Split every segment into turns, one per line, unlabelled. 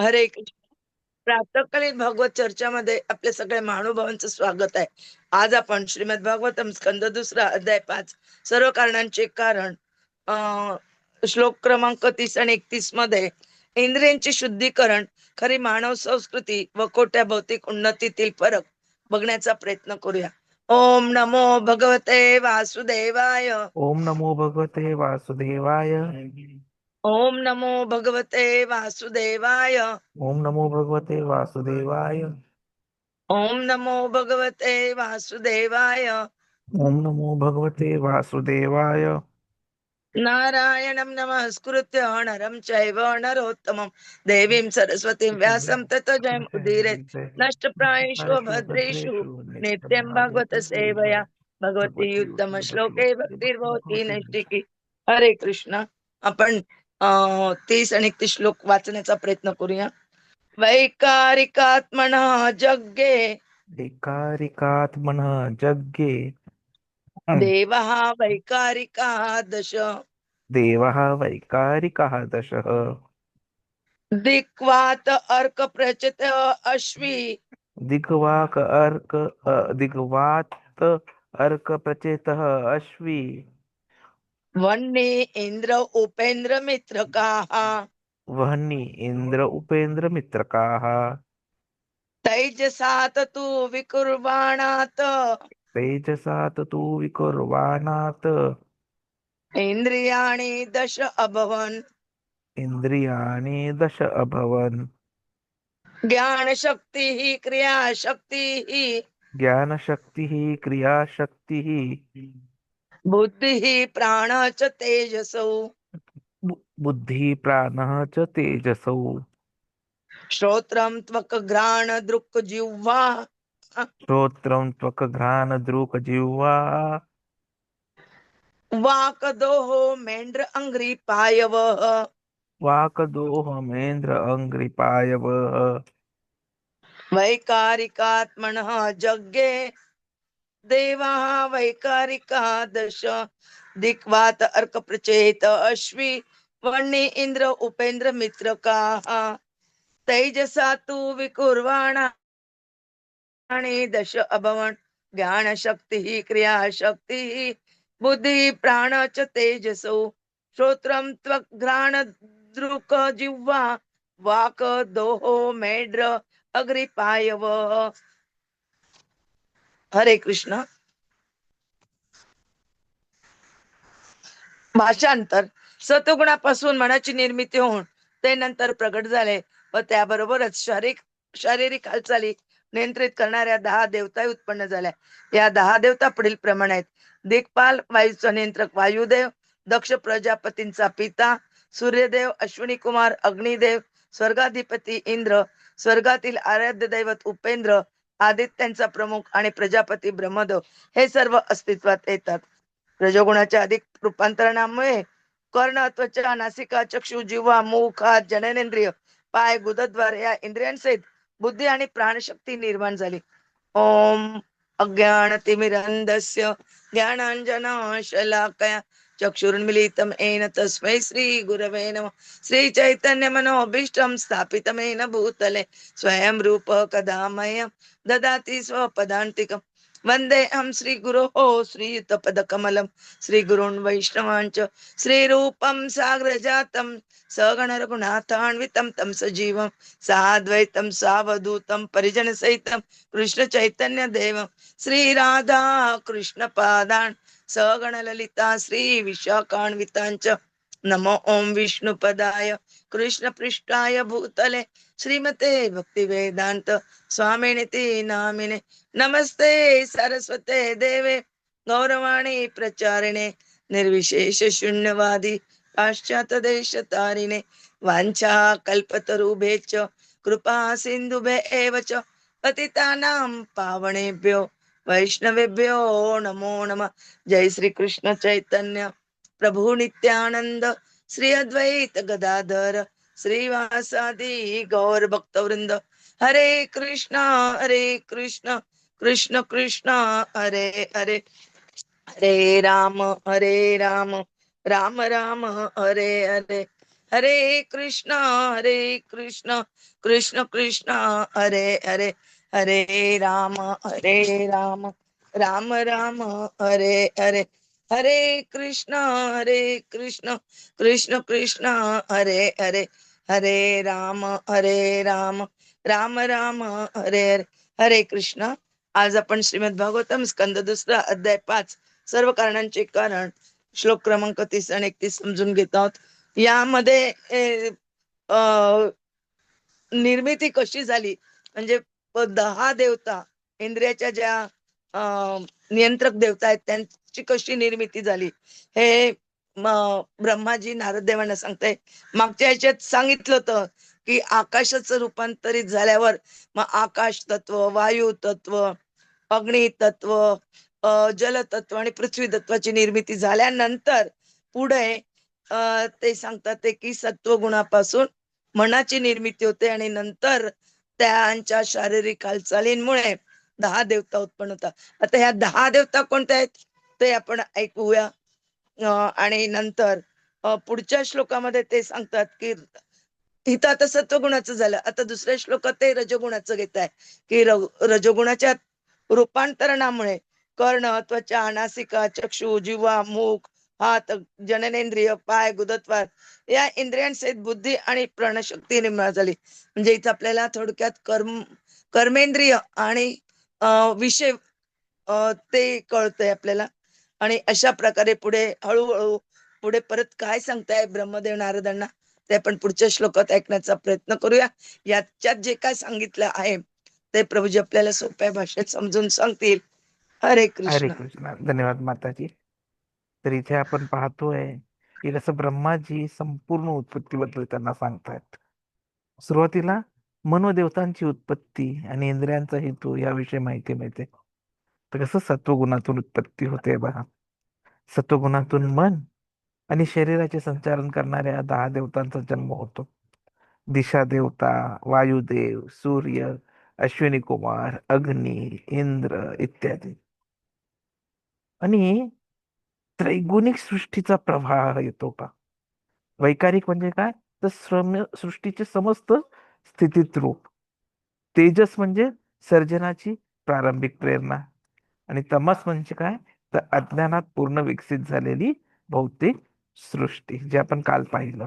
हरे प्रातकालीन भागवत चर्चामध्ये आपल्या सगळ्या महानुभावांचं स्वागत आहे. आज आपण श्रीमद भागवतम स्कंद दुसरा अध्याय पाच सर्व कारणांचे कारण श्लोक क्रमांक तीस आणि एकतीसमध्ये इंद्रियांचे शुद्धीकरण खरी मानव संस्कृती व खोट्या भौतिक उन्नतीतील फरक बघण्याचा प्रयत्न करूया. ओम नमो भगवते वासुदेवाय.
ओम नमो भगवते वासुदेवाय.
ओम नमो भगवते वासुदेवाय।
ओम नमो भगवते वासुदेवाय।
ओम नमो भगवते वासुदेवाय।
ओम नमो भगवते वासुदेवाय।
नारायणं नमस्कृत्य नरं चैव नरोत्तमं देवीं सरस्वतीं व्यासं ततो जयम् उदीरयेत् नष्टप्रायेषु भद्रेषु नित्यं भागवत सेवया। भगवती उत्तम श्लोके भक्तिर्भवती नैष्टिकी हरे कृष्ण। आपण अं तीस आणि एकतीस श्लोक वाचण्याचा प्रयत्न करूया. वैकारिकात्मना जग्गे.
एकारिकात्मनः जग्गे.
देवः वैकारिका दश
देवः वैकारिकः दशः
दिक्वात अर्क प्रचत अश्वी.
दिग्वाक अर्क दिग्वात अर्क प्रचेतः अश्वी.
वन्ने इंद्र उपेंद्र मित्रकाः।
वह्नि इन्द्र उपेन्द्र मित्रकाः।
तैजसात तु विकुर्वाणात्।
तेजसा तु विकुर्वाणात्।
इंद्रियाणि दश अभवन्।
इन्द्रियाणि दश अभवन्।
ज्ञानशक्तिः क्रियाशक्तिः।
ज्ञानशक्तिः क्रियाशक्तिः।
बुद्धिः प्राण च तेजसौ
बुद्धिः प्राणः च तेजसौ।
श्रोत्रं त्वक् घ्राण दृक् जिह्वा।
श्रोत्रं त्वक्घ्राणदृक्जिह्वा
वाकदोः मेण्ड्र अङ्घ्रि पायवः।
वाकदोहमेन्द्र अङ्घ्रिपायवः
वैकारिकात्मनः जज्ञे देवाः वैकारिका दश। दिक्वात अर्क प्रचेत अश्वी। वर्णी इंद्र उपेंद्र मित्रकाः तैजसा तु आणि दश अभवन्। ज्ञानशक्तिः क्रियाशक्तिः बुद्धिः प्राण च तेजसौ। श्रोत्रं त्वग्घ्राण दृक जिह्वा। वाक दोहो मेड्र अग्रिपायव। हरे कृष्ण. भाषांतर. सतगुणापासून मनाची निर्मिती होऊन ते नंतर प्रगट झाले व त्याबरोबरच शारीरिक शारीरिक हालचाली नियंत्रित करणाऱ्या दहा देवता उत्पन्न झाल्या. या दहा देवता पुढील प्रमाणे आहेत. दिग्पाल वायूचा नियंत्रक वायुदेव दक्ष प्रजापतींचा पिता सूर्यदेव अश्विनी कुमार अग्निदेव स्वर्गाधिपती इंद्र स्वर्गातील आराध्य दैवत उपेंद्र आदित्यांचा प्रमुख आणि प्रजापती ब्रह्मदेव हे सर्व अस्तित्वात येतात. रजोगुणाच्या अधिक रूपांतरणामुळे कर्ण त्वचा नासिका चक्षु जिव्हा मुख हात जननेंद्रिय पाय गुदद्वार या इंद्रियांसहित बुद्धी आणि प्राणशक्ती निर्माण झाली. ओम अज्ञानतिमिरन्धस्य ज्ञानाञ्जनशलाकया चक्षुर्मिलितं येन तस्मै श्रीगुरवे नमः। स्थापितमेन भूतले स्वयं रूप कदा मह्यं ददाति स्वपदान्तिकं। वन्देऽहं श्रीगुरोः हो श्रीयुतपदकमलं श्रीगुरून् वैष्णवाञ्च श्रीरूपं साग्रजातं सगणरघुनाथान्वितं तं सजीवं साद्वैतं सावधूतं परिजनसहितं कृष्णचैतन्यदेवं श्रीराधा कृष्णपादान् सगणललिता श्रीविशाखान्विताञ्च नमो ॐ विष्णुपदाय कृष्णपृष्ठाय भूतले श्रीमते भक्तिवेदान्त स्वामिनिति नामिने नमस्ते सरस्वते देवे गौरवाणी प्रचारिणे निर्विशेष शून्यवादी पाश्चात देश तारिणे वाञ्छा कृपा सिन्धुभे एव च पतितानां पावणेभ्यो। वैष्णवेभ्यो नमो नम। जय श्री कृष्ण चैतन्य। प्रभु नित्यानंद श्री अद्वैत गदाधर श्रीवासादि गौर भक्तवृंद हरे कृष्ण हरे कृष्ण कृष्ण कृष्ण हरे हरे। हरे राम हरे राम राम राम हरे हरे। हरे कृष्ण हरे कृष्ण कृष्ण कृष्ण हरे हरे। हरे राम हरे राम राम राम हरे हरे हरे कृष्ण हरे कृष्ण कृष्ण कृष्ण हरे हरे हरे राम हरे राम राम राम हरे हरे हरे कृष्ण. आज आपण श्रीमद भागवतम स्कंद दुसरा अध्याय पाच सर्व कारणांचे कारण श्लोक क्रमांक तीस आणि एकतीस समजून घेत आहोत. यामध्ये निर्मिती कशी झाली? म्हणजे व दहा देवता इंद्रियाच्या ज्या नियंत्रक देवता आहेत त्यांची कशी निर्मिती झाली? हे ब्रह्माजी नारद देवांना सांगताय. मागच्या याच्यात सांगितलं होतं की आकाशाचं रूपांतरित झाल्यावर मग आकाश तत्व वायू तत्व अग्नी तत्व जल तत्व आणि पृथ्वी तत्वाची निर्मिती झाल्यानंतर पुढे ते सांगतात ते की सत्वगुणापासून मनाची निर्मिती होते आणि नंतर त्यांच्या शारीरिक हालचालींमुळे दहा देवता उत्पन्न होतात. आता ह्या दहा देवता कोणत्या आहेत? ते आपण ऐकूया. आणि नंतर पुढच्या श्लोकामध्ये ते सांगतात की इथं आता सत्वगुणाचं झालं. आता दुसऱ्या श्लोकात ते रजगुणाचं घेत आहे की रजगुणाच्या रूपांतरणामुळे कर्ण त्वचा नासिका चक्षु जीवा मुख हात जननेंद्रिय पाय गुदत्वार या इंद्रियांसहित बुद्धी आणि प्राणशक्ती निर्माण झाली. म्हणजे इथं आपल्याला थोडक्यात कर्म कर्मेंद्रिय आणि विषय ते कळतंय आपल्याला. आणि अशा प्रकारे पुढे हळूहळू पुढे परत काय सांगताय ब्रह्मदेव नारदांना ते आपण पुढच्या श्लोकात ऐकण्याचा प्रयत्न करूया. याच्यात जे काय सांगितलं आहे ते प्रभूजी आपल्याला सोप्या भाषेत समजून सांगतील. हरे कृष्ण.
धन्यवाद माताजी. तर इथे आपण पाहतोय की कसं ब्रह्माजी संपूर्ण उत्पत्तीबद्दल त्यांना सांगतायत. सुरुवातीला मनोदेवतांची उत्पत्ती आणि इंद्रियांचा हेतू याविषयी माहिती मिळते. तर कसं सत्वगुणातून उत्पत्ती होते बघा. सत्वगुणातून मन आणि शरीराचे संचालन करणाऱ्या दहा देवतांचा जन्म होतो. दिशा देवता वायुदेव सूर्य अश्विनी कुमार अग्नी इंद्र इत्यादी. आणि त्रैगुणिक सृष्टीचा प्रवाह येतो का वैकारिक म्हणजे काय? तर श्रम सृष्टीचे समस्त स्थितीत रूप. तेजस म्हणजे सर्जनाची प्रारंभिक प्रेरणा. आणि तमस म्हणजे काय? तर अज्ञानात पूर्ण विकसित झालेली भौतिक सृष्टी जे आपण काल पाहिलं.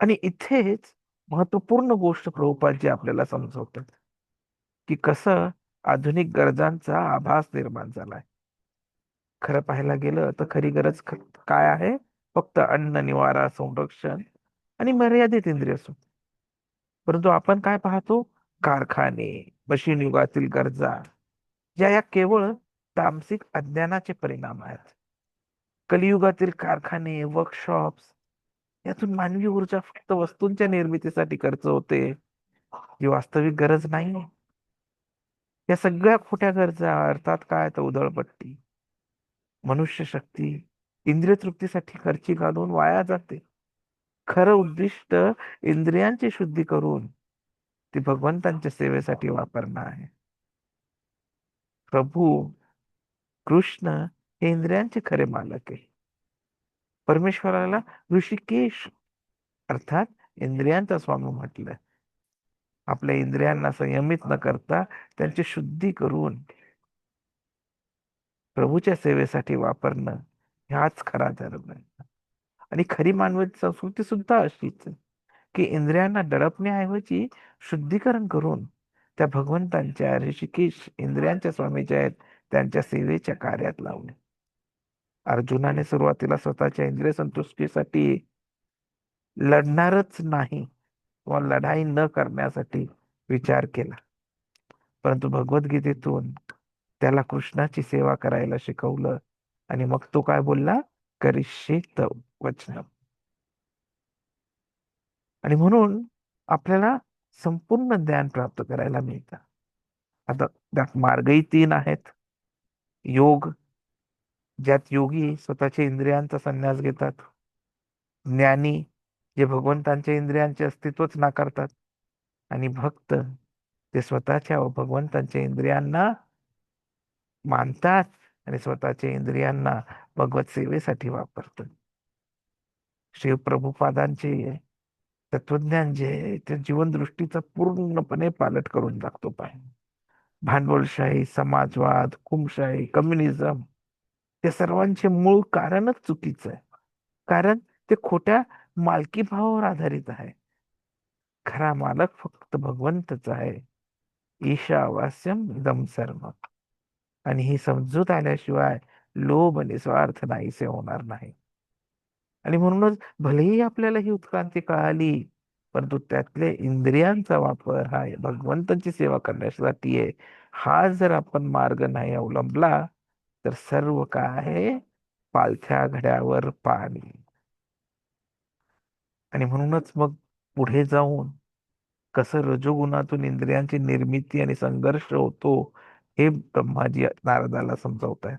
आणि इथेच महत्त्वपूर्ण गोष्ट प्रभुपाद जे आपल्याला समजवतात की कसं आधुनिक गरजांचा आभास निर्माण झालाय. खरं पाहायला गेलं तर खरी गरज काय आहे? फक्त अन्न निवारा संरक्षण आणि मर्यादित इंद्रिय असो परंतु आपण काय पाहतो? कारखाने मशीन युगातील गरजा ज्या या केवळ तामसिक अज्ञानाचे परिणाम आहेत. कलियुगातील कारखाने वर्कशॉप्स यातून मानवी ऊर्जा फक्त वस्तूंच्या निर्मितीसाठी खर्च होते. ही वास्तविक गरज नाही या सगळ्या खोट्या गरजा अर्थात काय? तर उधळपट्टी. मनुष्य शक्ती इंद्रिय तृप्तीसाठी खर्ची घालून वाया जाते. खरं उद्दिष्ट इंद्रियांची शुद्धी करून ती भगवंतांच्या सेवेसाठी वापरणं आहे. प्रभू कृष्ण हे इंद्रियांचे खरे मालक आहे. परमेश्वराला ऋषिकेश अर्थात इंद्रियांचा स्वामी म्हटलं. आपल्या इंद्रियांना संयमित न करता त्यांची शुद्धी करून प्रभूच्या सेवेसाठी वापरणं ह्याच खरा धर्म आहे. आणि खरी मानवी संस्कृती सुद्धा अशीच की इंद्रियांना दडपण्याऐवजी शुद्धीकरण करून त्या भगवंतांच्या ऋषिकेश इंद्रियांच्या स्वामीच्या आहेत त्यांच्या सेवेच्या कार्यात लावणे. अर्जुनाने सुरुवातीला स्वतःच्या इंद्रिय संतुष्टीसाठी लढणारच नाही किंवा लढाई न करण्यासाठी विचार केला. परंतु भगवद्गीतेतून त्याला कृष्णाची सेवा करायला शिकवलं. आणि मग तो काय बोलला? करिष्ये तव वचन आणि म्हणून आपल्याला संपूर्ण ज्ञान प्राप्त करायला मिळतं. आता त्यात मार्गही तीन आहेत. योग ज्यात योगी स्वतःच्या इंद्रियांचा संन्यास घेतात. ज्ञानी जे भगवंतांच्या इंद्रियांचे अस्तित्वच नाकारतात. आणि भक्त ते स्वतःच्या व भगवंतांच्या इंद्रियांना मानतात आणि स्वतःच्या इंद्रियांना भगवत सेवेसाठी वापरतात. शिव प्रभुपादांचे तत्वज्ञान जे आहे त्या जीवनदृष्टीचा पूर्णपणे पालट करून टाकतो पाय. भांडवलशाही समाजवाद हुकुमशाही कम्युनिझम त्या सर्वांचे मूळ कारणच चुकीचं आहे. कारण ते खोट्या मालकी भावावर आधारित आहे. खरा मालक फक्त भगवंतच आहे. ईशावास्यम दम सर्व आणि ही समजूत आल्याशिवाय लोभ आणि स्वार्थ नाहीसे होणार नाही. आणि म्हणूनच भलेही आपल्याला ही उत्क्रांती कळाली परंतु त्यातले इंद्रियांचा वापर हा भगवंतांची सेवा करण्यासाठी आहे. हा जर आपण मार्ग नाही अवलंबला तर सर्व काय आहे? पालथ्या घड्यावर पाणी. आणि म्हणूनच मग पुढे जाऊन कसं रजोगुणातून इंद्रियांची निर्मिती आणि संघर्ष होतो हे ब्रह्माजी नारदाला समजवत आहेत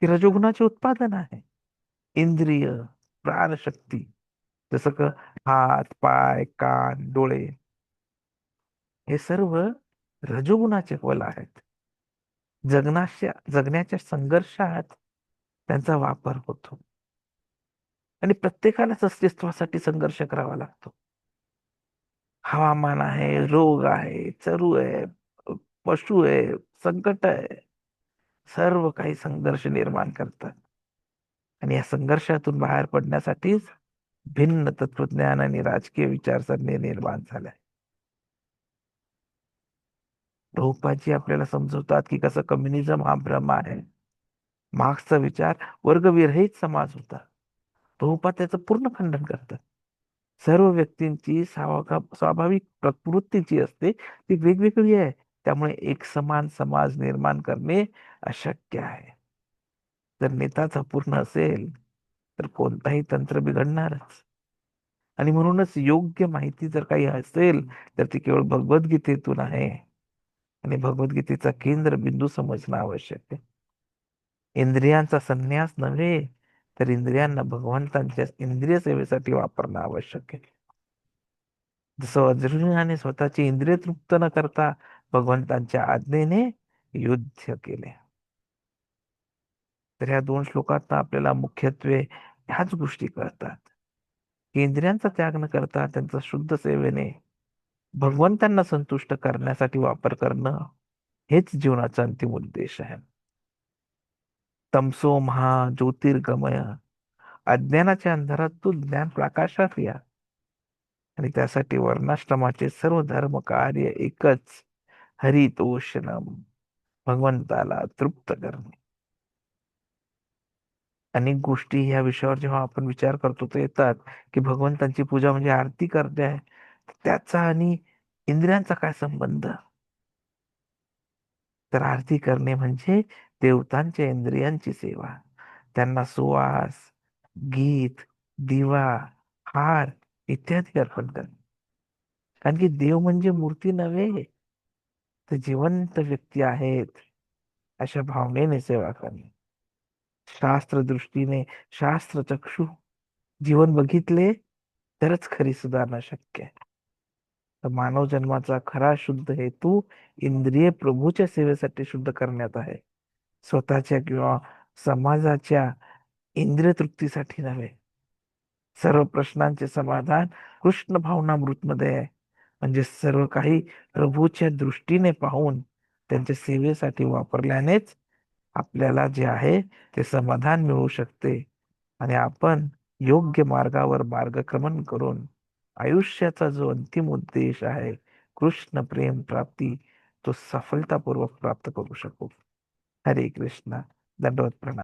की रजोगुणाचे उत्पादन आहे. इंद्रिय प्राणशक्ती जसं का हात पाय कान डोळे हे सर्व रजोगुणाचे फल आहेत. जगनाच्या जगण्याच्या संघर्षात त्यांचा वापर होतो. आणि प्रत्येकालाच अस्तित्वासाठी संघर्ष करावा लागतो. हवामान आहे रोग आहे चरू आहे पशु आहे संकट आहे सर्व काही संघर्ष निर्माण करतात. आणि या संघर्षातून बाहेर पडण्यासाठीच भिन्न तत्वज्ञान आणि राजकीय विचारसरणी निर्माण झाल्या. प्रभुपादजी आपल्याला समजवतात की कसं कम्युनिझम हा भ्रम आहे. मार्क्सचा विचार वर्गविरहित समाज होता. प्रभुपाद त्याचं पूर्ण खंडन करतात. सर्व व्यक्तींची स्वाभाविक प्रकृती जी असते ती वेगवेगळी आहे. त्यामुळे एक समान समाज निर्माण करणे अशक्य आहे. जर नेताच अपूर्ण असेल तर कोणताही तंत्र बिघडणारच. आणि म्हणूनच योग्य माहिती जर काही असेल तर ती केवळ भगवद्गीतेतून आहे. आणि भगवद्गीतेचा केंद्र बिंदू समजणं आवश्यक आहे. इंद्रियांचा संन्यास नव्हे तर इंद्रियांना भगवंतांच्या इंद्रिय सेवेसाठी वापरणं आवश्यक आहे. जसं अर्जुनाने स्वतःची इंद्रिय तृप्त न करता भगवंतांच्या आज्ञेने युद्ध केले. तर ह्या दोन श्लोकात आपल्याला मुख्यत्वे ह्याच गोष्टी कळतात. की इंद्रियांचा त्याग न करता त्यांचा शुद्ध सेवेने भगवंतांना संतुष्ट करण्यासाठी वापर करणं हेच जीवनाचा अंतिम उद्देश आहे. तमसो महा ज्योतिर्गमय अज्ञानाच्या अंधारातून ज्ञान प्रकाशात या. आणि त्यासाठी वर्णाश्रमाचे सर्व धर्म कार्य एकच हरितोषणम भगवंताला तृप्त करणे. अनेक गोष्टी ह्या विषयावर जेव्हा आपण विचार करतो तर येतात की भगवंतांची पूजा म्हणजे आरती करणे. आहे त्याचा आणि इंद्रियांचा काय संबंध? तर आरती करणे म्हणजे देवतांच्या इंद्रियांची सेवा. त्यांना सुवास गीत दिवा हार इत्यादी अर्पण करणे. कारण की देव म्हणजे मूर्ती नव्हे ते जिवंत व्यक्ती आहेत अशा भावनेने सेवा करणे. शास्त्र दृष्टीने शास्त्र चक्षु जीवन बघितले तरच खरी सुधारणा शक्य आहे. तर मानव जन्माचा खरा शुद्ध हेतू इंद्रिय प्रभूच्या सेवेसाठी शुद्ध करण्यात आहे. स्वतःच्या किंवा समाजाच्या इंद्रिय तृप्तीसाठी नव्हे. सर्व प्रश्नांचे समाधान कृष्ण भावनामृतमध्ये आहे. म्हणजे सर्व काही प्रभूच्या दृष्टीने पाहून त्यांच्या सेवेसाठी वापरल्यानेच आपल्याला जे आहे ते समाधान मिळू शकते. आणि आपण योग्य मार्गावर मार्गक्रमण करून आयुष्याचा जो अंतिम उद्देश आहे कृष्ण प्रेम प्राप्ती तो सफलतापूर्वक प्राप्त करू शकू. हरे कृष्ण. दंडवत प्रणाम.